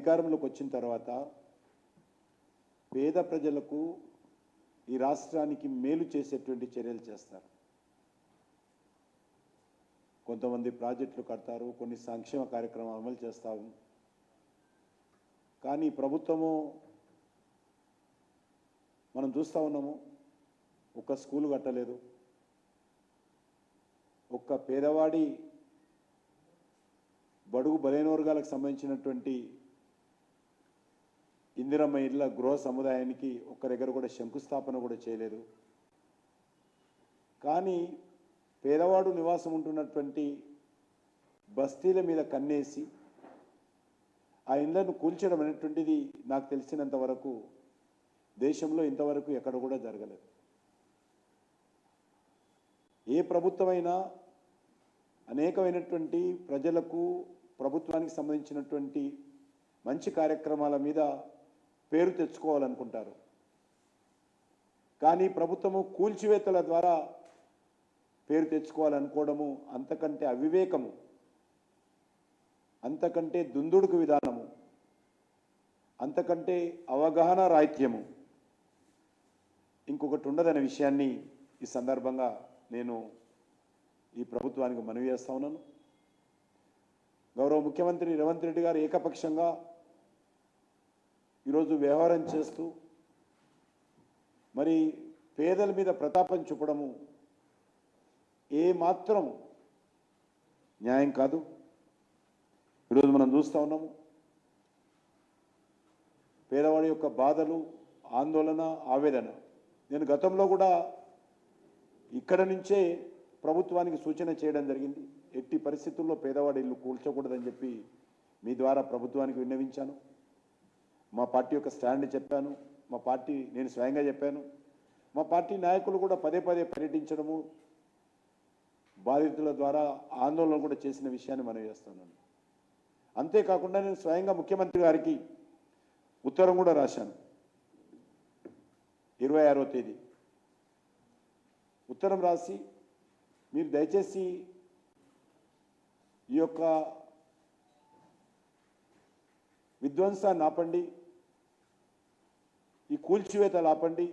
అధికారంలోకి వచ్చిన తర్వాత పేద ప్రజలకు ఈ రాష్ట్రానికి మేలు చేసేటువంటి చర్యలు చేస్తారు. కొంతమంది ప్రాజెక్టులు కడతారు కొన్ని సంక్షేమ కార్యక్రమాలు అమలు చేస్తాము. కానీ ప్రభుత్వము మనం చూస్తూ ఉన్నాము ఒక్క స్కూల్ కట్టలేదు. ఒక్క పేదవాడి బడుగు బలైన వర్గాలకు సంబంధించినటువంటి ఇందిరమ్మ ఇళ్ళ గృహ సముదాయానికి ఒక్క దగ్గర కూడా శంకుస్థాపన కూడా చేయలేదు. కానీ పేదవాడు నివాసం ఉంటున్నటువంటి బస్తీల మీద కన్నేసి ఆ ఇళ్ళను కూల్చడం అనేటువంటిది నాకు తెలిసినంత వరకు దేశంలో ఇంతవరకు ఎక్కడ కూడా జరగలేదు. ఏ ప్రభుత్వమైనా అనేకమైనటువంటి ప్రజలకు ప్రభుత్వానికి సంబంధించినటువంటి మంచి కార్యక్రమాల మీద పేరు తెచ్చుకోవాలనుకుంటారు. కానీ ప్రభుత్వము కూల్చివేతల ద్వారా పేరు తెచ్చుకోవాలనుకోవడము అంతకంటే అవివేకము అంతకంటే దుందుడుకు విధానము అంతకంటే అవగాహన రాహిత్యము ఇంకొకటి ఉండదనే విషయాన్ని ఈ సందర్భంగా నేను ఈ ప్రభుత్వానికి మనవి చేస్తా ఉన్నాను. గౌరవ ముఖ్యమంత్రి రేవంత్ రెడ్డి గారు ఏకపక్షంగా ఈరోజు వ్యవహారం చేస్తూ మరి పేదల మీద ప్రతాపం చూపడము ఏమాత్రం న్యాయం కాదు. ఈరోజు మనం చూస్తూ ఉన్నాము పేదవాడి యొక్క బాధలు ఆందోళన ఆవేదన. నేను గతంలో కూడా ఇక్కడ నుంచే ప్రభుత్వానికి సూచన చేయడం జరిగింది. ఎట్టి పరిస్థితుల్లో పేదవాడి ఇల్లు కూల్చకూడదని చెప్పి మీ ద్వారా ప్రభుత్వానికి విన్నవించాను. మా పార్టీ యొక్క స్టాండ్ చెప్పాను మా పార్టీ నేను స్వయంగా చెప్పాను. మా పార్టీ నాయకులు కూడా పదే పదే పర్యటించడము బాధితుల ద్వారా ఆందోళన కూడా చేసిన విషయాన్ని మనం చేస్తున్నాను. అంతేకాకుండా నేను స్వయంగా ముఖ్యమంత్రి గారికి ఉత్తరం కూడా రాశాను. ఇరవై ఆరో తేదీ. ఉత్తరం రాసి మీరు దయచేసి ఈ యొక్క విధ్వంసాన్ని ఆపండి. ఈ కూల్చివేతలు ఆపండి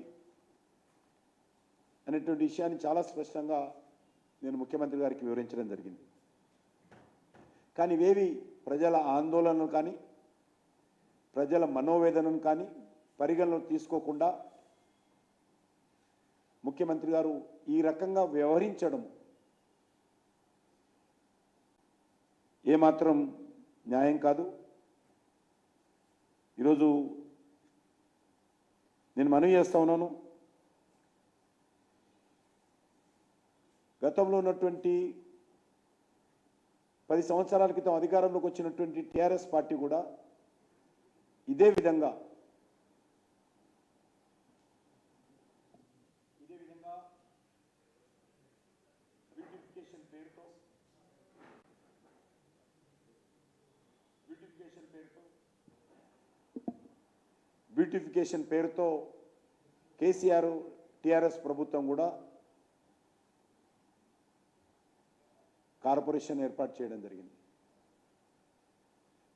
అనేటువంటి విషయాన్ని చాలా స్పష్టంగా నేను ముఖ్యమంత్రి గారికి వివరించడం జరిగింది. కానీ ఇవేవి ప్రజల ఆందోళనలు కానీ ప్రజల మనోవేదనను కానీ పరిగణలో తీసుకోకుండా ముఖ్యమంత్రి గారు ఈ రకంగా వ్యవహరించడం ఏమాత్రం న్యాయం కాదు. ఈరోజు నేను మనవి చేస్తా ఉన్నాను. గతంలో ఉన్నటువంటి పది సంవత్సరాల క్రితం అధికారంలోకి వచ్చినటువంటి టీఆర్ఎస్ పార్టీ కూడా ఇదే విధంగా ఇదే విధంగా బ్యూటిఫికేషన్ పేరుతో బ్యూటిఫికేషన్ పేరుతో బ్యూటిఫికేషన్ పేరుతో కేసీఆర్ టీఆర్ఎస్ ప్రభుత్వం కూడా కార్పొరేషన్ ఏర్పాటు చేయడం జరిగింది.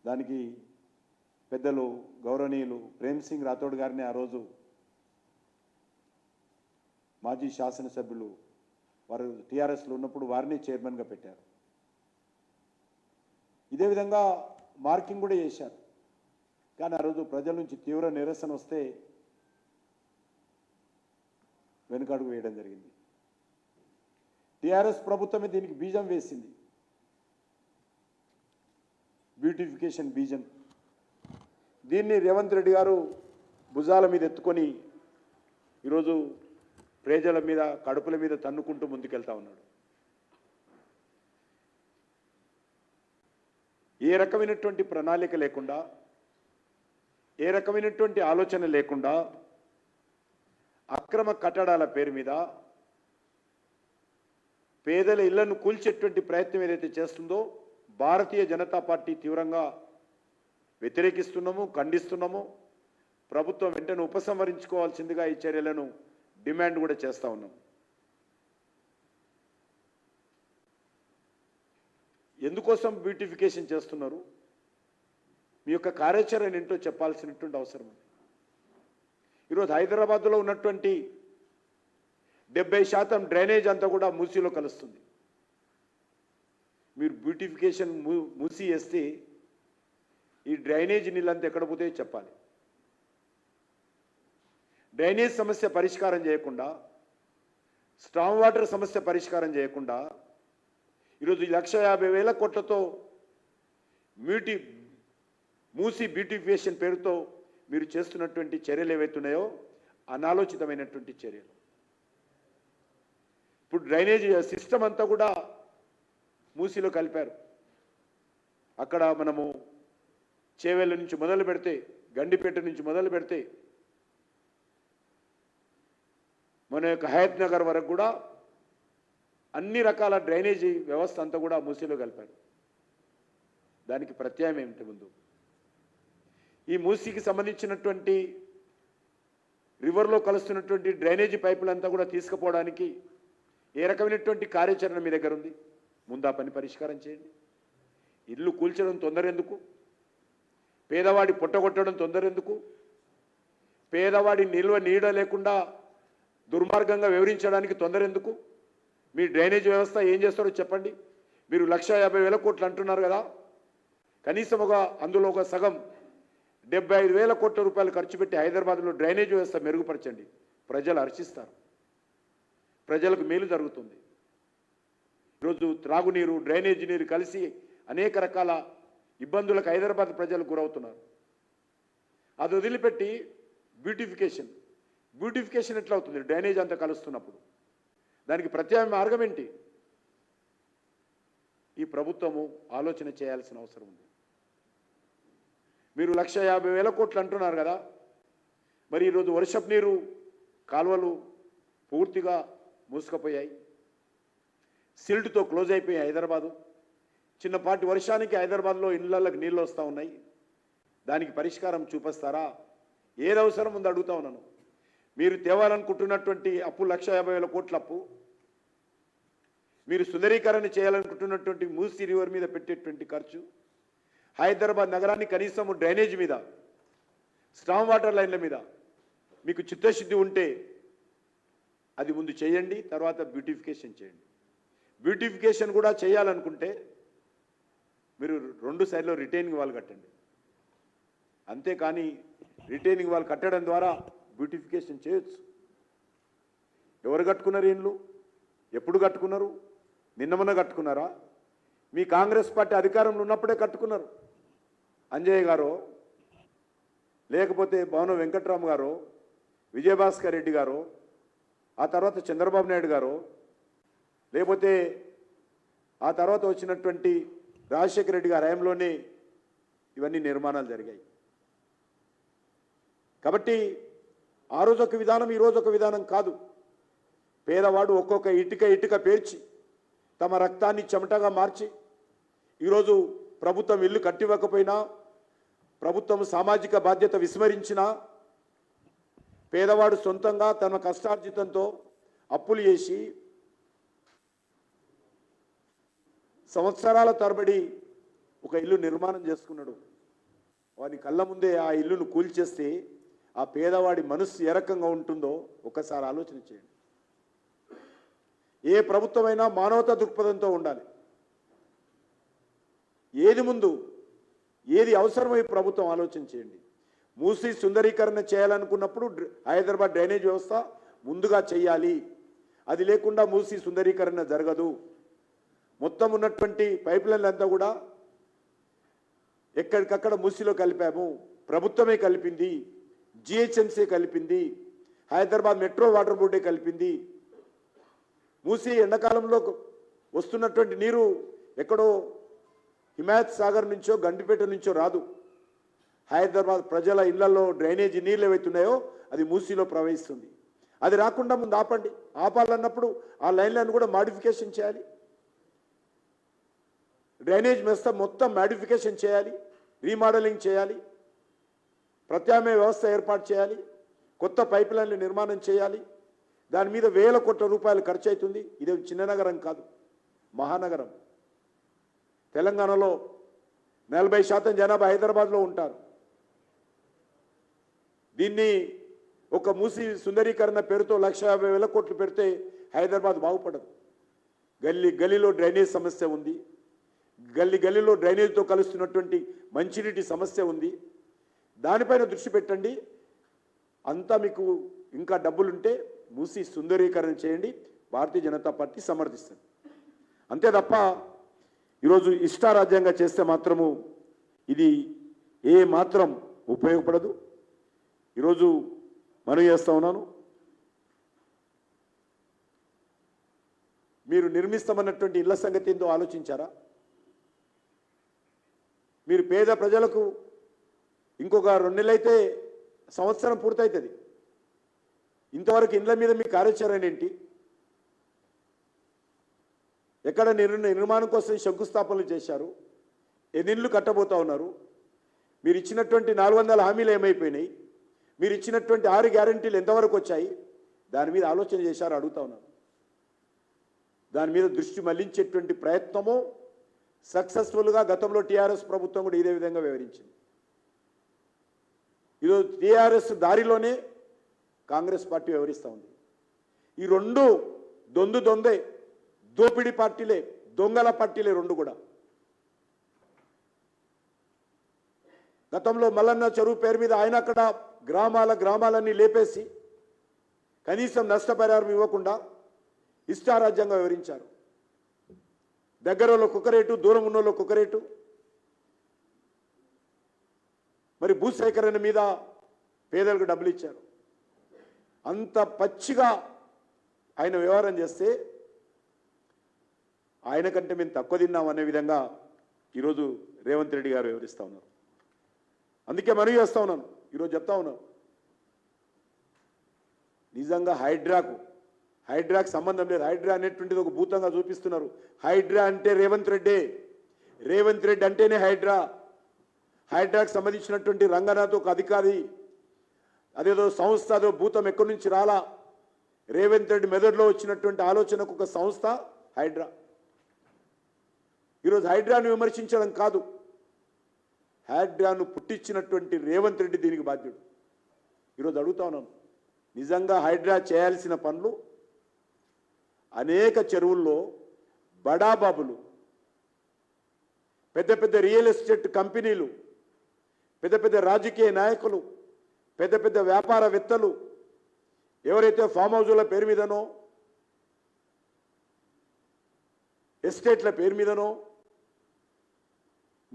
దానికి పెద్దలు గౌరవనీయులు ప్రేమ్ సింగ్ రాథోడ్ గారిని ఆ రోజు మాజీ శాసనసభ్యులు వారు టీఆర్ఎస్లో ఉన్నప్పుడు వారిని చైర్మన్గా పెట్టారు. ఇదే విధంగా మార్కింగ్ కూడా చేశారు. కానీ ఆ రోజు ప్రజల నుంచి తీవ్ర నిరసన వస్తే వెనుకడుగు వేయడం జరిగింది. టీఆర్ఎస్ ప్రభుత్వమే దీనికి బీజం వేసింది. బ్యూటిఫికేషన్ బీజం. దీన్ని రేవంత్ రెడ్డి గారు భుజాల మీద ఎత్తుకొని ఈరోజు ప్రజల మీద కడుపుల మీద తన్నుకుంటూ ముందుకెళ్తా ఉన్నాడు. ఏ రకమైనటువంటి ప్రణాళిక లేకుండా ఏ రకమైనటువంటి ఆలోచన లేకుండా అక్రమ కట్టడాల పేరు మీద పేదల ఇళ్ళను కూల్చేటువంటి ప్రయత్నం ఏదైతే చేస్తుందో భారతీయ జనతా పార్టీ తీవ్రంగా వ్యతిరేకిస్తున్నాము ఖండిస్తున్నాము. ప్రభుత్వం వెంటనే ఉపసంహరించుకోవాల్సిందిగా ఈ చర్యలను డిమాండ్ కూడా చేస్తూ ఉన్నాం. ఎందుకోసం బ్యూటిఫికేషన్ చేస్తున్నారు? మీ యొక్క కార్యాచరణ ఏంటో చెప్పాల్సినటువంటి అవసరం ఉంది. ఈరోజు హైదరాబాద్లో ఉన్నటువంటి డెబ్బై శాతం డ్రైనేజ్ అంతా కూడా మూసీలో కలుస్తుంది. మీరు బ్యూటిఫికేషన్ మూసి వేస్తే ఈ డ్రైనేజ్ నీళ్ళంతా ఎక్కడ పోతే చెప్పాలి. డ్రైనేజ్ సమస్య పరిష్కారం చేయకుండా స్ట్రాంగ్ వాటర్ సమస్య పరిష్కారం చేయకుండా ఈరోజు లక్ష యాభై వేల కోట్లతో బ్యూటీ మూసి బ్యూటిఫికేషన్ పేరుతో మీరు చేస్తున్నటువంటి చర్యలు ఏవైతున్నాయో అనాలోచితమైనటువంటి చర్యలు. ఇప్పుడు డ్రైనేజ్ సిస్టమ్ అంతా కూడా మూసిలో కలిపారు. అక్కడ మనము చేవెళ్ళ నుంచి మొదలు పెడితే గండిపేట నుంచి మొదలు పెడితే మన యొక్క హయత్ నగర్ వరకు కూడా అన్ని రకాల డ్రైనేజీ వ్యవస్థ అంతా కూడా మూసీలో కలిపారు. దానికి ప్రత్యాయం ఏమిటి ముందు? ఈ మూసీకి సంబంధించినటువంటి రివర్లో కలుస్తున్నటువంటి డ్రైనేజీ పైపులంతా కూడా తీసుకుపోవడానికి ఏ రకమైనటువంటి కార్యాచరణ మీ దగ్గర ఉంది? ముందు ఆ పని పరిష్కారం చేయండి. ఇల్లు కూల్చడం తొందర ఎందుకు పేదవాడి పుట్టగొట్టడం తొందర ఎందుకు పేదవాడి నిల్వ నీడ లేకుండా దుర్మార్గంగా వివరించడానికి తొందర ఎందుకు మీ డ్రైనేజ్ వ్యవస్థ ఏం చేస్తారో చెప్పండి. మీరు లక్ష యాభై వేల కోట్లు అంటున్నారు కదా. కనీసం ఒక అందులో ఒక సగం డెబ్బై ఐదు వేల కోట్ల రూపాయలు ఖర్చు పెట్టి హైదరాబాద్లో డ్రైనేజ్ వ్యవస్థ మెరుగుపరచండి. ప్రజలు హర్షిస్తారు. ప్రజలకు మేలు జరుగుతుంది. ఈరోజు త్రాగునీరు డ్రైనేజ్ నీరు కలిసి అనేక రకాల ఇబ్బందులకు హైదరాబాద్ ప్రజలు గురవుతున్నారు. అది వదిలిపెట్టి బ్యూటిఫికేషన్. బ్యూటిఫికేషన్ ఎట్లా అవుతుంది డ్రైనేజ్ అంతా కలుస్తున్నప్పుడు. దానికి ప్రత్యామ్నాయ మార్గం ఏంటి? ఈ ప్రభుత్వము ఆలోచన చేయాల్సిన అవసరం ఉంది. మీరు లక్ష యాభై వేల కోట్లు అంటున్నారు కదా. మరి ఈరోజు వర్షపు నీరు కాలువలు పూర్తిగా మూసుకుపోయాయి. సిల్ట్తో క్లోజ్ అయిపోయాయి హైదరాబాదు. చిన్నపాటి వర్షానికి హైదరాబాద్లో ఇళ్ళకి నీళ్ళు వస్తూ ఉన్నాయి. దానికి పరిష్కారం చూపిస్తారా? ఏది అవసరం ఉంది అడుగుతా ఉన్నాను. మీరు తేవాలనుకుంటున్నటువంటి అప్పు లక్ష యాభై వేల కోట్ల అప్పు. మీరు సుందరీకరణ చేయాలనుకుంటున్నటువంటి మూసి రివర్ మీద పెట్టేటువంటి ఖర్చు. హైదరాబాద్ నగరాన్ని కనీసం డ్రైనేజ్ మీద స్ట్రాంగ్ వాటర్ లైన్ల మీద మీకు చిత్తశుద్ధి ఉంటే అది ముందు చేయండి తర్వాత బ్యూటిఫికేషన్ చేయండి. బ్యూటిఫికేషన్ కూడా చేయాలనుకుంటే మీరు రెండు సైడ్లో రిటైనింగ్ వాళ్ళు కట్టండి. అంతేకాని రిటైనింగ్ వాళ్ళు కట్టడం ద్వారా బ్యూటిఫికేషన్ చేయొచ్చు. ఎవరు కట్టుకున్నారు ఇండ్లు? ఎప్పుడు కట్టుకున్నారు? నిన్న మొన్న కట్టుకున్నారా? మీ కాంగ్రెస్ పార్టీ అధికారంలో ఉన్నప్పుడే కట్టుకున్నారు. అంజయ్య గారు లేకపోతే భవన వెంకట్రామ్ గారు విజయభాస్కర్ రెడ్డి గారు ఆ తర్వాత చంద్రబాబు నాయుడు గారు లేకపోతే ఆ తర్వాత వచ్చినటువంటి రాజశేఖర రెడ్డి గారి హయాంలోనే ఇవన్నీ నిర్మాణాలు జరిగాయి. కాబట్టి ఆ రోజు ఒక విధానం ఈరోజు ఒక విధానం కాదు. పేదవాడు ఒక్కొక్క ఇటుక ఇటుక పేర్చి తమ రక్తాన్ని చెమటగా మార్చి ఈరోజు ప్రభుత్వం ఇల్లు కట్టివ్వకపోయినా ప్రభుత్వం సామాజిక బాధ్యత విస్మరించినా పేదవాడు సొంతంగా తన కష్టార్జితంతో అప్పులు చేసి సంవత్సరాల తరబడి ఒక ఇల్లు నిర్మాణం చేసుకున్నాడు. వాని కళ్ళ ముందే ఆ ఇల్లును కూల్చేస్తే ఆ పేదవాడి మనస్సు ఏ రకంగా ఉంటుందో ఒకసారి ఆలోచన చేయండి. ఏ ప్రభుత్వమైనా మానవతా దృక్పథంతో ఉండాలి. ఏది ముందు ఏది అవసరమై ప్రభుత్వం ఆలోచన చేయండి మూసి సుందరీకరణ చేయాలనుకున్నప్పుడు హైదరాబాద్ డ్రైనేజ్ వ్యవస్థ ముందుగా చేయాలి. అది లేకుండా మూసి సుందరీకరణ జరగదు. మొత్తం ఉన్నటువంటి పైప్ లైన్లంతా కూడా ఎక్కడికక్కడ మూసిలో కలిపాము. ప్రభుత్వమే కలిపింది. జిహెచ్ఎంసీ కలిపింది. హైదరాబాద్ మెట్రో వాటర్ బోర్డే కలిపింది. మూసి ఎండాకాలంలో వస్తున్నటువంటి నీరు ఎక్కడో హిమాయత్ సాగర్ నుంచో గండిపేట నుంచో రాదు. హైదరాబాద్ ప్రజల ఇళ్ళలో డ్రైనేజీ నీళ్ళు ఏవైతున్నాయో అది మూసీలో ప్రవహిస్తుంది. అది రాకుండా ముందు ఆపండి. ఆపాలన్నప్పుడు ఆ లైన్లను కూడా మాడిఫికేషన్ చేయాలి. డ్రైనేజ్ వ్యవస్థ మొత్తం మాడిఫికేషన్ చేయాలి. రీమోడలింగ్ చేయాలి. ప్రత్యామ్నాయ వ్యవస్థ ఏర్పాటు చేయాలి. కొత్త పైప్ లైన్లు నిర్మాణం చేయాలి. దాని మీద వేల కోట్ల రూపాయలు ఖర్చు అవుతుంది. ఇది చిన్న నగరం కాదు మహానగరం. తెలంగాణలో నలభై శాతం జనాభా హైదరాబాద్లో ఉంటారు. దీన్ని ఒక మూసి సుందరీకరణ పేరుతో లక్ష యాభై వేల కోట్లు పెడితే హైదరాబాద్ బాగుపడదు. గల్లీ గల్లీలో డ్రైనేజ్ సమస్య ఉంది. గల్లీ గల్లీలో డ్రైనేజ్తో కలుస్తున్నటువంటి మంచినీటి సమస్య ఉంది. దానిపైన దృష్టి పెట్టండి. అంతా మీకు ఇంకా డబ్బులుంటే మూసి సుందరీకరణ చేయండి. భారతీయ జనతా పార్టీ సమర్థిస్తుంది. అంతే తప్ప ఈరోజు ఇష్టారాజ్యంగా చేస్తే మాత్రము ఇది ఏ మాత్రం ఉపయోగపడదు. ఈరోజు మనం చేస్తా ఉన్నాను. మీరు నిర్మిస్తామన్నటువంటి ఇళ్ళ సంగతి ఏందో ఆలోచించారా? మీరు పేద ప్రజలకు ఇంకొక రెండు నెలలైతే సంవత్సరం పూర్తవుతుంది ఇంతవరకు ఇండ్ల మీద మీ కార్యాచరణ ఏంటి? ఎక్కడ నిర్ నిర్మాణం కోసం శంకుస్థాపనలు చేశారు ఎన్ని కట్టబోతా ఉన్నారు. మీరు ఇచ్చినటువంటి నాలుగు వందల హామీలు ఏమైపోయినాయి? మీరు ఇచ్చినటువంటి ఆరు గ్యారంటీలు ఎంతవరకు వచ్చాయి? దాని మీద ఆలోచన చేశారు అడుగుతా ఉన్నాను దాని మీద దృష్టి మళ్ళించేటువంటి ప్రయత్నము సక్సెస్ఫుల్గా గతంలో టీఆర్ఎస్ ప్రభుత్వం కూడా ఇదే విధంగా వివరించింది ఈరోజు టీఆర్ఎస్ దారిలోనే కాంగ్రెస్ పార్టీ వ్యవహరిస్తూ ఉంది. ఈ రెండు దొందు దొందే దోపిడీ పార్టీలే దొంగల పార్టీలే రెండు కూడా. గతంలో మల్లన్న చెరువు పేరు మీద ఆయన అక్కడ గ్రామాల గ్రామాలన్నీ లేపేసి కనీసం నష్టపరిహారం ఇవ్వకుండా ఇష్టారాజ్యంగా వివరించారు. దగ్గరలో కుక్కరేటు దూరం ఉన్నోళ్ళు కుక్కరేటు. మరి భూసేకరణ మీద పేదలకు డబ్బులు ఇచ్చారు. అంత పచ్చిగా ఆయన వ్యవహారం చేస్తే ఆయన కంటే మేము తక్కువ తిన్నాం అనే విధంగా ఈరోజు రేవంత్ రెడ్డి గారు వివరిస్తూ ఉన్నారు. అందుకే మనవి చేస్తూ ఉన్నాను ఈరోజు చెప్తా ఉన్నాను నిజంగా హైడ్రాకు హైడ్రాకు సంబంధం లేదు. హైడ్రా అనేటువంటిది ఒక భూతంగా చూపిస్తున్నారు. హైడ్రా అంటే రేవంత్ రెడ్డి. రేవంత్ రెడ్డి అంటేనే హైడ్రా. హైడ్రాకు సంబంధించినటువంటి రంగనాథ్ ఒక అధికారి. అదేదో సంస్థ అదో భూతం ఎక్కడి నుంచి రాలా? రేవంత్ రెడ్డి మెదడులో వచ్చినటువంటి ఆలోచనకు ఒక సంస్థ హైడ్రా. ఈరోజు హైడ్రాను విమర్శించడం కాదు. హైడ్రాను పుట్టించినటువంటి రేవంత్ రెడ్డి దీనికి బాధ్యుడు. ఈరోజు అడుగుతా ఉన్నాను నిజంగా హైడ్రా చేయాల్సిన పనులు? అనేక చెరువుల్లో బడాబాబులు పెద్ద పెద్ద రియల్ ఎస్టేట్ కంపెనీలు పెద్ద పెద్ద రాజకీయ నాయకులు పెద్ద పెద్ద వ్యాపారవేత్తలు ఎవరైతే ఫామ్ హౌజుల పేరు మీదనో ఎస్టేట్ల పేరు మీదనో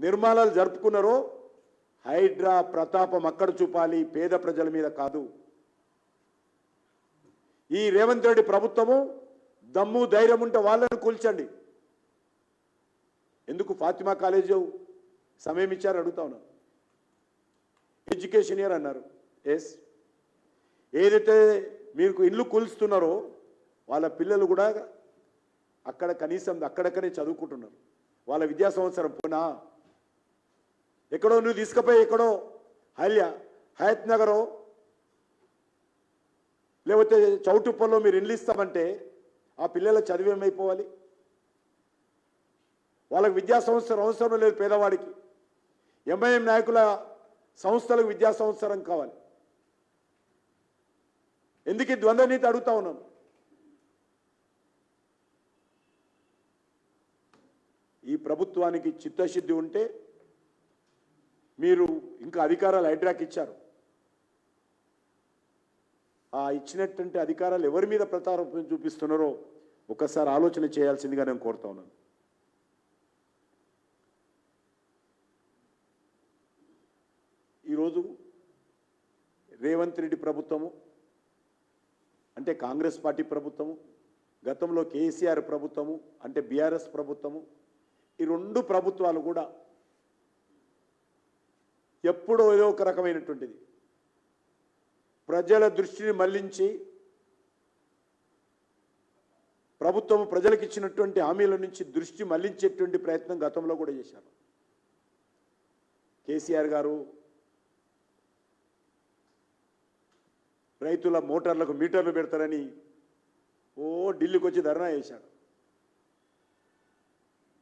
నిర్మాణాలు జరుపుకున్నారో హైడ్రా ప్రతాపం అక్కడ చూపాలి పేద ప్రజల మీద కాదు. ఈ రేవంత్ రెడ్డి ప్రభుత్వము దమ్ము ధైర్యం ఉంటే వాళ్ళని కూల్చండి. ఎందుకు ఫాతిమా కాలేజీ సమయం ఇచ్చారు అడుగుతా ఉన్నా. ఎడ్యుకేషన్ ఇయర్ అన్నారు. ఎస్ ఏదైతే మీకు ఇల్లు కూల్స్తున్నారో వాళ్ళ పిల్లలు కూడా అక్కడ కనీసం అక్కడక్కడే చదువుకుంటున్నారు. వాళ్ళ విద్యా సంవత్సరం పోనా? ఎక్కడో నువ్వు తీసుకుపోయి ఎక్కడో హల్య హయత్ నగరో లేకపోతే చౌటుప్పల్లో మీరు ఇల్లు ఇస్తామంటే ఆ పిల్లల చదువు ఏమైపోవాలి? వాళ్ళకి విద్యా సంవత్సరం అవసరం లేదు పేదవాడికి. ఎంఐఎం నాయకుల సంస్థలకు విద్యా సంవత్సరం కావాలి. ఎందుకు ఈ ద్వంద్వ నీతి అడుగుతా ఉన్నాను? ఈ ప్రభుత్వానికి చిత్తశుద్ధి ఉంటే మీరు ఇంకా అధికారాలు హైడ్రాక్ ఇచ్చారు. ఆ ఇచ్చినటువంటి అధికారాలు ఎవరి మీద ప్రతారూపం చూపిస్తున్నారో ఒకసారి ఆలోచన చేయాల్సిందిగా నేను కోరుతా ఉన్నాను. ఈరోజు రేవంత్ రెడ్డి ప్రభుత్వము అంటే కాంగ్రెస్ పార్టీ ప్రభుత్వము గతంలో కేసీఆర్ ప్రభుత్వము అంటే బీఆర్ఎస్ ప్రభుత్వము ఈ రెండు ప్రభుత్వాలు కూడా ఎప్పుడో ఏదో ఒక రకమైనటువంటిది. ప్రజల దృష్టిని మళ్ళించి ప్రభుత్వం ప్రజలకు ఇచ్చినటువంటి హామీల నుంచి దృష్టి మళ్ళించేటువంటి ప్రయత్నం గతంలో కూడా చేశారు. కేసీఆర్ గారు రైతుల మోటార్లకు మీటర్లు పెడతారని ఓ ఢిల్లీకి వచ్చి ధర్నా చేశాడు.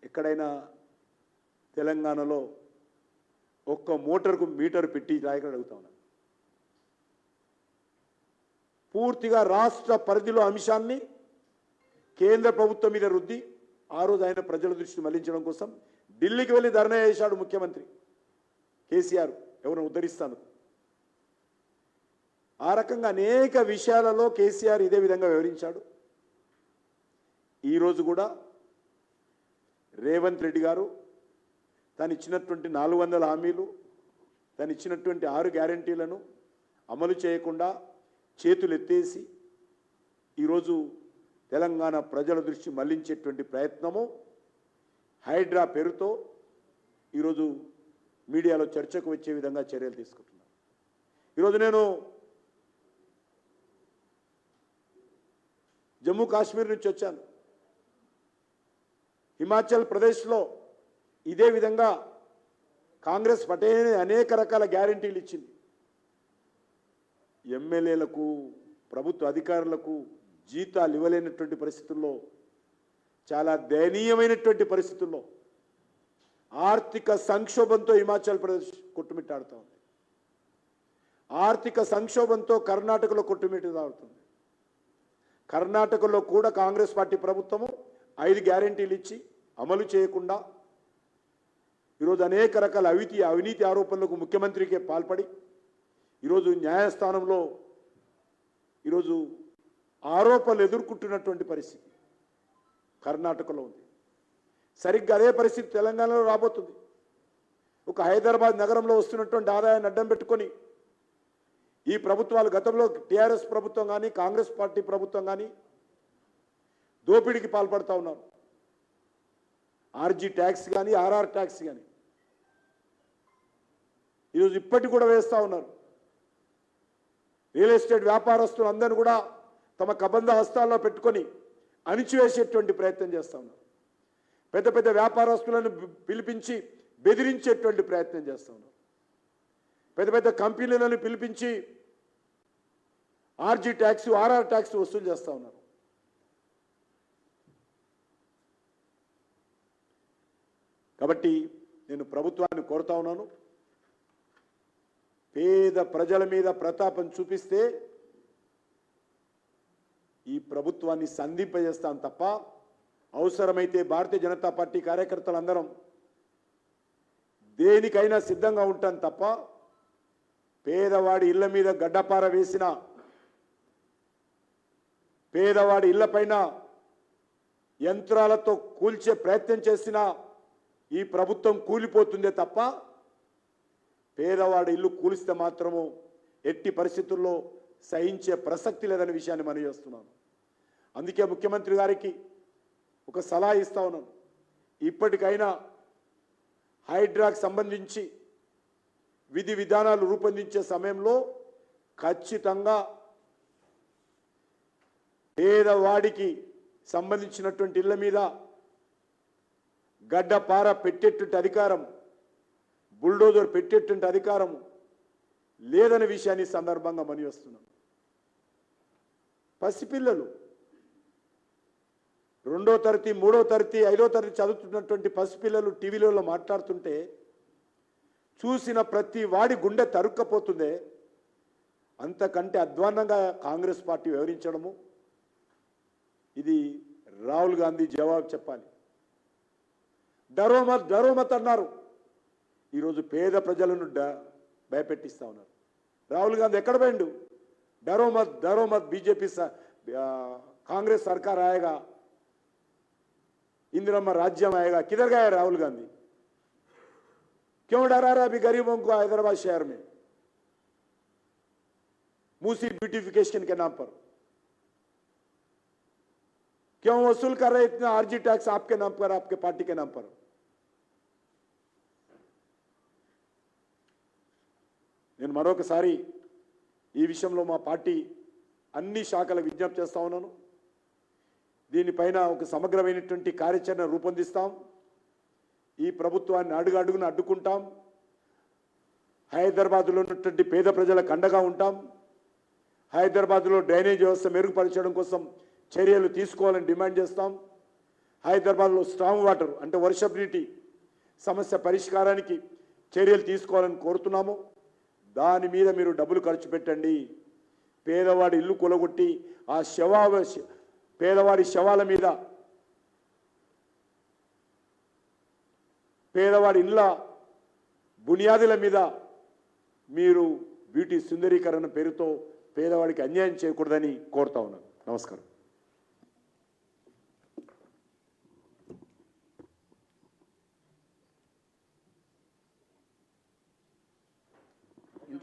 ఎక్కడైనా తెలంగాణలో ఒక్క మోటార్కు మీటర్ పెట్టి రాయకుండా అడుగుతా ఉన్నాను పూర్తిగా రాష్ట్ర పరిధిలో అంశాన్ని కేంద్ర ప్రభుత్వం మీద రుద్ది ఆ రోజు ఆయన ప్రజల దృష్టిని మళ్ళించడం కోసం ఢిల్లీకి వెళ్ళి ధర్నా చేశాడు ముఖ్యమంత్రి కేసీఆర్. ఎవరిని ఉద్ధరిస్తాను? ఆ రకంగా అనేక విషయాలలో కేసీఆర్ ఇదే విధంగా వివరించాడు. ఈరోజు కూడా రేవంత్ రెడ్డి గారు తాను ఇచ్చినటువంటి నాలుగు వందల హామీలు తాను ఇచ్చినటువంటి ఆరు గ్యారంటీలను అమలు చేయకుండా చేతులు ఎత్తేసి ఈరోజు తెలంగాణ ప్రజల దృష్టి మళ్ళించేటువంటి ప్రయత్నము హైడ్రా పేరుతో ఈరోజు మీడియాలో చర్చకు వచ్చే విధంగా చర్యలు తీసుకుంటున్నాను ఈరోజు నేను జమ్మూ కాశ్మీర్ నుంచి వచ్చాను. హిమాచల్ ప్రదేశ్లో ఇదే విధంగా కాంగ్రెస్ పటే అనేక రకాల గ్యారంటీలు ఇచ్చింది. ఎమ్మెల్యేలకు ప్రభుత్వ అధికారులకు జీతాలు ఇవ్వలేనటువంటి పరిస్థితుల్లో చాలా దయనీయమైనటువంటి పరిస్థితుల్లో ఆర్థిక సంక్షోభంతో హిమాచల్ ప్రదేశ్ కొట్టుమిట్టాడుతూ ఉంది. ఆర్థిక సంక్షోభంతో కర్ణాటకలో కొట్టుమిట్టాడుతుంది కర్ణాటకలో కూడా కాంగ్రెస్ పార్టీ ప్రభుత్వము ఐదు గ్యారంటీలు ఇచ్చి అమలు చేయకుండా ఈరోజు అనేక రకాల అవితి అవినీతి ఆరోపణలకు ముఖ్యమంత్రికే పాల్పడి ఈరోజు న్యాయస్థానంలో ఈరోజు ఆరోపణలు ఎదుర్కొంటున్నటువంటి పరిస్థితి కర్ణాటకలో ఉంది. సరిగ్గా అదే పరిస్థితి తెలంగాణలో రాబోతుంది. ఒక హైదరాబాద్ నగరంలో వస్తున్నటువంటి ఆదాయాన్ని అడ్డం పెట్టుకొని ఈ ప్రభుత్వాలు గతంలో టీఆర్ఎస్ ప్రభుత్వం కానీ కాంగ్రెస్ పార్టీ ప్రభుత్వం కానీ దోపిడీకి పాల్పడుతూ ఉన్నారు. ఆర్జీ ట్యాక్స్ కానీ ఆర్ఆర్ ట్యాక్స్ కానీ ఈరోజు ఇప్పటికి కూడా వేస్తూ ఉన్నారు. రియల్ ఎస్టేట్ వ్యాపారస్తులు అందరూ కూడా తమ కబంధ హస్తాల్లో పెట్టుకొని అణిచివేసేటువంటి ప్రయత్నం చేస్తూ ఉన్నారు. పెద్ద పెద్ద వ్యాపారస్తులను పిలిపించి బెదిరించేటువంటి ప్రయత్నం చేస్తూ ఉన్నారు. పెద్ద పెద్ద కంపెనీలను పిలిపించి ఆర్జీ ట్యాక్స్ ఆర్ఆర్ ట్యాక్స్ వసూలు చేస్తూ ఉన్నారు. కాబట్టి నేను ప్రభుత్వాన్ని కోరుతా ఉన్నాను. పేద ప్రజల మీద ప్రతాపం చూపిస్తే ఈ ప్రభుత్వాన్ని సంధింపజేస్తాను తప్ప అవసరమైతే భారతీయ జనతా పార్టీ కార్యకర్తలందరం దేనికైనా సిద్ధంగా ఉంటాను తప్ప పేదవాడి ఇళ్ళ మీద గడ్డపార వేసిన పేదవాడి ఇళ్ళపైన యంత్రాలతో కూల్చే ప్రయత్నం చేసినా ఈ ప్రభుత్వం కూలిపోతుందే తప్ప పేదవాడి ఇల్లు కూలిస్తే మాత్రము ఎట్టి పరిస్థితుల్లో సహించే ప్రసక్తి లేదనే విషయాన్ని మనం చేస్తున్నాను అందుకే ముఖ్యమంత్రి గారికి ఒక సలహా ఇస్తా ఉన్నాను ఇప్పటికైనా హైడ్రాకు సంబంధించి విధి విధానాలు రూపొందించే సమయంలో ఖచ్చితంగా పేదవాడికి సంబంధించినటువంటి ఇళ్ళ మీద గడ్డపార పెట్టేటువంటి అధికారం బుల్డోజర్ పెట్టేటువంటి అధికారం లేదనే విషయాన్ని సందర్భంగా సందర్భంగా మనివస్తున్నాం పసిపిల్లలు రెండో తరగతి మూడో తరగతి ఐదో తరగతి చదువుతున్నటువంటి పసిపిల్లలు టీవీలలో మాట్లాడుతుంటే చూసిన ప్రతి వాడి గుండె తరుక్కపోతుందే. అంతకంటే అధ్వాన్నంగా కాంగ్రెస్ పార్టీ వివరించడము ఇది రాహుల్ గాంధీ జవాబు చెప్పాలి. డరోమత్ డరోమత్ అన్నారు ఈరోజు పేద ప్రజలను డ భయపెట్టిస్తా ఉన్నారు రాహుల్ గాంధీ ఎక్కడ పోయిండు డరోమత్ డరోమత్ బీజేపీ స- ఆ, కాంగ్రెస్ సర్కార్ ఆయేగా इंदिरम्मा राज्य में आएगा किधर गया राहुल गांधी क्यों डरा रहा है अभी गरीबों को हैदराबाद शहर में मूसी ब्यूटिफिकेशन के नाम पर क्यों वसूल कर रहे इतना आरजी टैक्स आपके नाम पर आपके पार्टी के नाम पर నేను మరొకసారి ఈ విషయంలో మా పార్టీ అన్ని శాఖల విజ్ఞప్తి చేస్తా ఉన్నాను. దీనిపైన ఒక సమగ్రమైనటువంటి కార్యాచరణ రూపొందిస్తాం. ఈ ప్రభుత్వాన్ని అడుగు అడుగున అడ్డుకుంటాం. హైదరాబాద్లో ఉన్నటువంటి పేద ప్రజలకు అండగా ఉంటాం. హైదరాబాద్లో డ్రైనేజ్ వ్యవస్థ మెరుగుపరచడం కోసం చర్యలు తీసుకోవాలని డిమాండ్ చేస్తాం. హైదరాబాద్లో స్ట్రాంగ్ వాటర్ అంటే వర్షపు నీటి సమస్య పరిష్కారానికి చర్యలు తీసుకోవాలని కోరుతున్నాము. దాని మీద మీరు డబ్బులు ఖర్చు పెట్టండి. పేదవాడి ఇల్లు కొలగొట్టి ఆ శవ పేదవాడి శవాల మీద పేదవాడి ఇళ్ళ బునియాదుల మీద మీరు బ్యూటీ సుందరీకరణ పేరుతో పేదవాడికి అన్యాయం చేయకూడదని కోరుతా ఉన్నాను. నమస్కారం.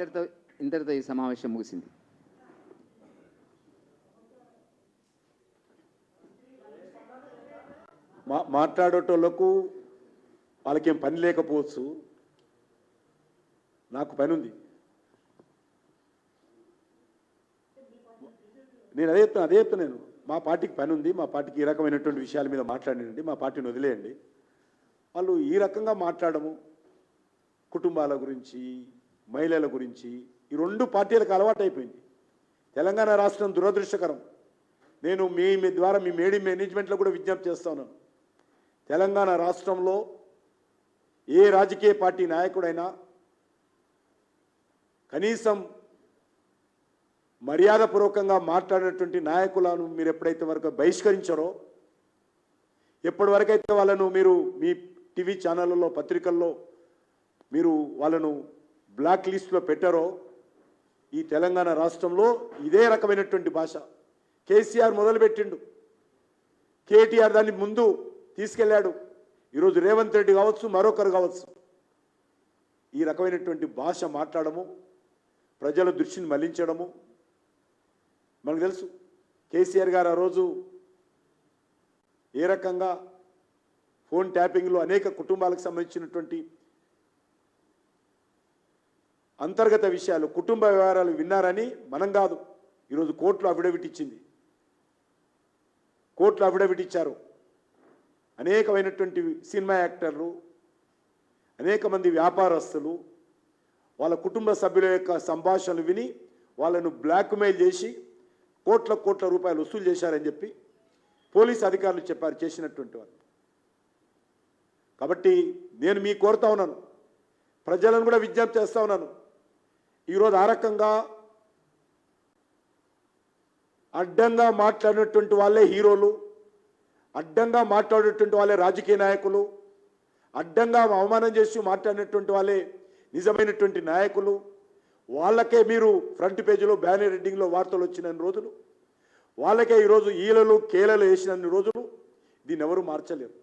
ఇంతటితో ఇంతటితో ఈ సమావేశం ముగిసింది. మా మాట్లాడేటోళ్ళకు వాళ్ళకేం పని లేకపోవచ్చు. నాకు పని ఉంది. నేను అదే చెప్తాను అదే చెప్తాను నేను. మా పార్టీకి పని ఉంది మా పార్టీకి ఈ రకమైనటువంటి విషయాల మీద మాట్లాడినండి మా పార్టీని వదిలేయండి. వాళ్ళు ఈ రకంగా మాట్లాడము కుటుంబాల గురించి మహిళల గురించి ఈ రెండు పార్టీలకు అలవాటైపోయింది తెలంగాణ రాష్ట్రం దురదృష్టకరం. నేను మీ మీ ద్వారా మీ మేడి మేనేజ్మెంట్లో కూడా విజ్ఞప్తి చేస్తాను. తెలంగాణ రాష్ట్రంలో ఏ రాజకీయ పార్టీ నాయకుడైనా కనీసం మర్యాదపూర్వకంగా మాట్లాడినటువంటి నాయకులను మీరు ఎప్పుడైతే వరకు బహిష్కరించారో ఎప్పటి వరకైతే వాళ్ళను మీరు మీ టీవీ ఛానళ్ళలో పత్రికల్లో మీరు వాళ్ళను బ్లాక్ లిస్ట్లో పెట్టారో ఈ తెలంగాణ రాష్ట్రంలో ఇదే రకమైనటువంటి భాష. కేసీఆర్ మొదలుపెట్టిండు. కేటీఆర్ దాన్ని ముందు తీసుకెళ్ళాడు ఈరోజు రేవంత్ రెడ్డి కావచ్చు మరొకరు కావచ్చు. ఈ రకమైనటువంటి భాష మాట్లాడము ప్రజల దృష్టిని మళ్ళించడము. మనకు తెలుసు కేసీఆర్ గారు ఆ రోజు ఏ రకంగా ఫోన్ ట్యాపింగ్లో అనేక కుటుంబాలకు సంబంధించినటువంటి అంతర్గత విషయాలు కుటుంబ వ్యవహారాలు విన్నారని మనం కాదు. ఈరోజు కోర్టులో అఫిడవిట్ ఇచ్చింది. కోర్టులో అఫిడవిట్ ఇచ్చారు. అనేకమైనటువంటి సినిమా యాక్టర్లు అనేక మంది వ్యాపారస్తులు వాళ్ళ కుటుంబ సభ్యుల యొక్క సంభాషణలు విని వాళ్ళను బ్లాక్మెయిల్ చేసి కోట్ల కోట్ల రూపాయలు వసూలు చేశారని చెప్పి పోలీస్ అధికారులు చెప్పారు చేసినటువంటి వారు కాబట్టి నేను మీ కోరుతా ఉన్నాను. ప్రజలను కూడా విజ్ఞప్తి చేస్తా ఉన్నాను. ఈరోజు ఆ రకంగా అడ్డంగా మాట్లాడినటువంటి వాళ్ళే హీరోలు అడ్డంగా మాట్లాడేటువంటి వాళ్ళే రాజకీయ నాయకులు అడ్డంగా అవమానం చేసి మాట్లాడినటువంటి వాళ్ళే నిజమైనటువంటి నాయకులు. వాళ్ళకే మీరు ఫ్రంట్ పేజీలో బ్యానర్ హెడ్డింగ్లో వార్తలు వచ్చిన రోజులు వాళ్ళకే ఈరోజు ఈలలు కేలలు వేసినన్ని రోజులు దీన్ని ఎవరు మార్చలేరు.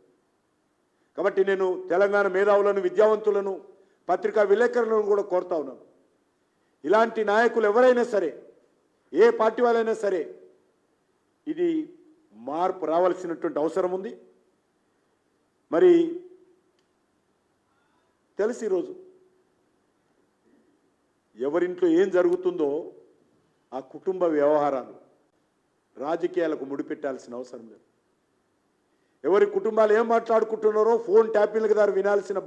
కాబట్టి నేను తెలంగాణ మేధావులను విద్యావంతులను పత్రికా విలేకరులను కూడా కోరుతా ఉన్నాను. ఇలాంటి నాయకులు ఎవరైనా సరే ఏ పార్టీ వాళ్ళైనా సరే ఇది మార్పు రావాల్సినటువంటి అవసరం ఉంది. మరి తెలిసి ఈరోజు ఎవరింట్లో ఏం జరుగుతుందో ఆ కుటుంబ వ్యవహారాలు రాజకీయాలకు ముడిపెట్టాల్సిన అవసరం లేదు. ఎవరి కుటుంబాలు ఏం మాట్లాడుకుంటున్నారో ఫోన్ ట్యాపింగ్ల ద్వారా వినాల్సిన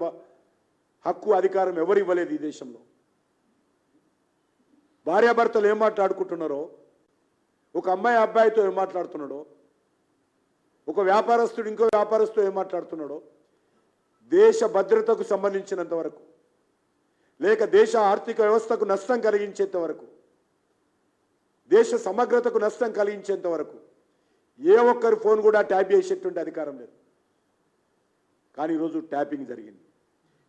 హక్కు అధికారం ఎవరు ఇవ్వలేదు ఈ దేశంలో. భార్యాభర్తలు ఏం మాట్లాడుకుంటున్నారో ఒక అమ్మాయి అబ్బాయితో ఏం మాట్లాడుతున్నాడో ఒక వ్యాపారస్తుడు ఇంకో వ్యాపారస్తుడు ఏం మాట్లాడుతున్నాడో దేశ భద్రతకు సంబంధించినంత వరకు లేక దేశ ఆర్థిక వ్యవస్థకు నష్టం కలిగించేంత వరకు దేశ సమగ్రతకు నష్టం కలిగించేంత వరకు ఏ ఒక్కరి ఫోన్ కూడా ట్యాప్ చేసేటువంటి అధికారం లేదు. కానీ ఈరోజు ట్యాపింగ్ జరిగింది.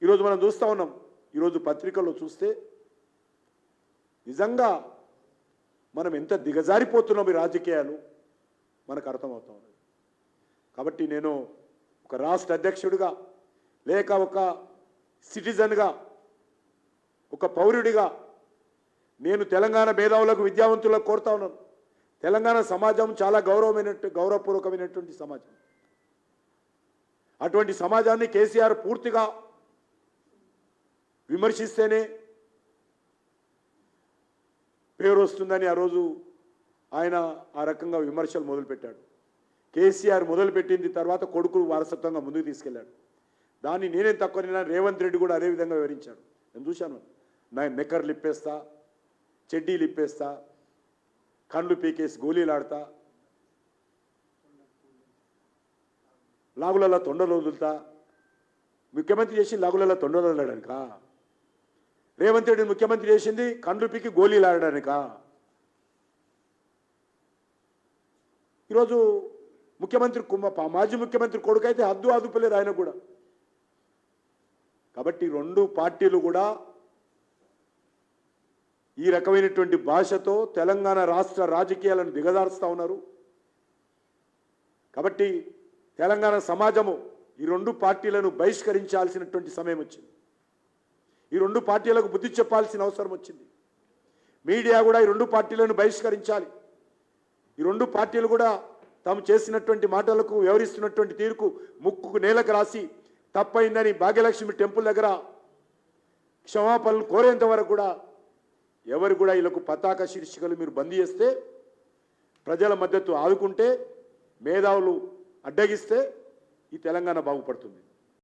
ఈరోజు మనం చూస్తూ ఉన్నాం. ఈరోజు పత్రికల్లో చూస్తే నిజంగా మనం ఎంత దిగజారిపోతున్నాం ఈ రాజకీయాలు? మనకు అర్థమవుతా ఉన్నది కాబట్టి నేను ఒక రాష్ట్ర అధ్యక్షుడిగా లేక ఒక సిటిజన్గా ఒక పౌరుడిగా నేను తెలంగాణ మేధావులకు విద్యావంతులకు కోరుతా ఉన్నాను. తెలంగాణ సమాజం చాలా గౌరవమైన గౌరవపూర్వకమైనటువంటి సమాజం. అటువంటి సమాజాన్ని కేసీఆర్ పూర్తిగా విమర్శిస్తేనే పేరు వస్తుందని ఆ రోజు ఆయన ఆ రకంగా విమర్శలు మొదలుపెట్టాడు. కేసీఆర్ మొదలుపెట్టింది తర్వాత కొడుకు వారసత్వంగా ముందుకు తీసుకెళ్ళాడు. దాన్ని నేనేం తక్కువ రేవంత్ రెడ్డి కూడా అదే విధంగా వివరించాడు. నేను చూశాను. నా నెక్కర్లు ఇప్పేస్తా చెడ్డీలు ఇప్పేస్తా కండ్లు పీకేసి గోళీలాడతా లాగులలో తొండలు వదులుతా. ముఖ్యమంత్రి చేసి లాగులలో తొండలు వదలడానికా? రేవంత్ రెడ్డి ముఖ్యమంత్రి చేసింది కండ్లు పీకి గోళీలు ఈరోజు ముఖ్యమంత్రి కుమ్మ మాజీ ముఖ్యమంత్రి కొడుకైతే హద్దు అదుపులేదు ఆయన కూడా. కాబట్టి రెండు పార్టీలు కూడా ఈ రకమైనటువంటి భాషతో తెలంగాణ రాష్ట్ర రాజకీయాలను దిగదారుస్తూ ఉన్నారు. కాబట్టి తెలంగాణ సమాజము ఈ రెండు పార్టీలను బహిష్కరించాల్సినటువంటి సమయం వచ్చింది. ఈ రెండు పార్టీలకు బుద్ధి చెప్పాల్సిన అవసరం వచ్చింది. మీడియా కూడా ఈ రెండు పార్టీలను బహిష్కరించాలి. ఈ రెండు పార్టీలు కూడా తాము చేసినటువంటి మాటలకు వ్యవహరిస్తున్నటువంటి తీరుకు ముక్కుకు నేలకు రాసి తప్పైందని భాగ్యలక్ష్మి టెంపుల్ దగ్గర క్షమాపణలు కోరేంత వరకు కూడా ఎవరు కూడా వీళ్ళకు పతాక శీర్షికలు మీరు బంద్ చేస్తే ప్రజల మద్దతు ఆదుకుంటే మేధావులు అడ్డగిస్తే ఈ తెలంగాణ బాగుపడుతుంది.